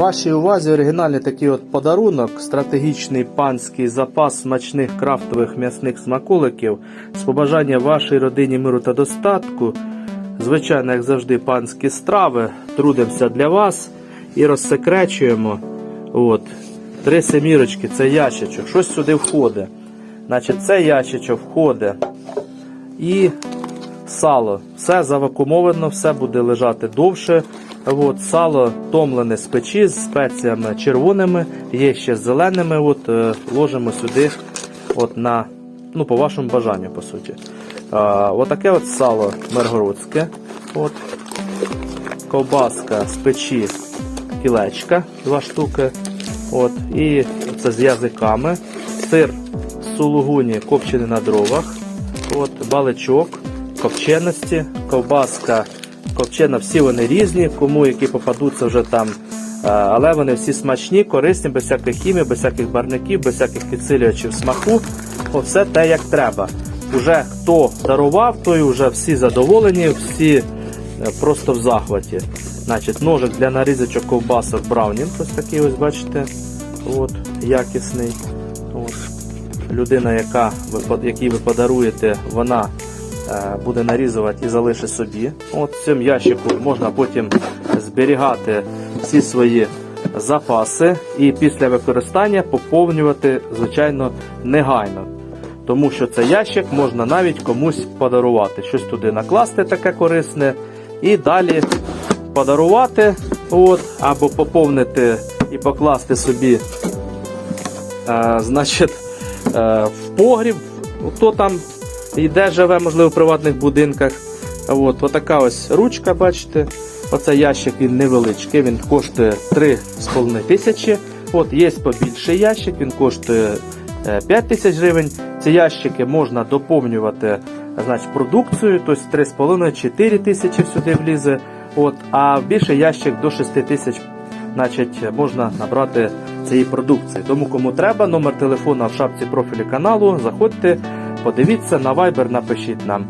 Вашій увазі оригінальний такий от подарунок, стратегічний панський запас смачних крафтових м'ясних смаколиків з побажання вашій родині миру та достатку. Звичайно, як завжди, панські страви. Трудимося для вас і розсекречуємо. От. Три семірочки, це ящичок. Щось сюди входить. Значить, це ящичок входить. І сало. Все завакумовано, все буде лежати довше. От, сало томлене з печі з спеціями червоними, є ще з зеленими. От, е, ложимо сюди от на, ну, по вашому бажанню, по суті. А, отаке от сало миргородське. От. Ковбаска з печі кілечка, два штуки. От, і це з язиками. Сир з сулугуні копчений на дровах. От, баличок, копченості, ковбаска копчена, всі вони різні, кому які попадуться вже там. Е, Але вони всі смачні, корисні, без всяких хімії, без всяких барників, без всяких підсилювачів смаку. Все те, як треба. Уже хто дарував, той вже всі задоволені, всі е, просто в захваті. Значить, ножик для нарізочок ковбасок Браунінг, ось такий ось бачите, от, якісний. От. Людина, яка якій ви подаруєте, вона буде нарізувати і залишить собі. От в цьому ящику можна потім зберігати всі свої запаси і після використання поповнювати, звичайно, негайно. Тому що цей ящик можна навіть комусь подарувати. Щось туди накласти таке корисне і далі подарувати, от, або поповнити і покласти собі е, значить, е, в погріб, хто там йде, живе, можливо, в приватних будинках. От, отака ось ручка, бачите. Оцей ящик він невеличкий, він коштує 3,5 тисячі. От, є побільший ящик, він коштує е, 5 тисяч гривень. Ці ящики можна доповнювати значить, продукцію, тобто 3,5-4 тисячі сюди влізе. От, а більший ящик до 6 тисяч значить, можна набрати цієї продукції. Тому кому треба, номер телефона в шапці профілі каналу. Заходьте, подивіться на Viber, напишіть нам.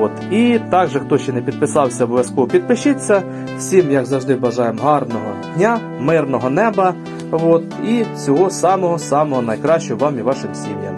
От. І також, хто ще не підписався, обов'язково підпишіться. Всім, як завжди, бажаємо гарного дня, мирного неба. От. І всього самого самого найкращого вам і вашим сім'ям.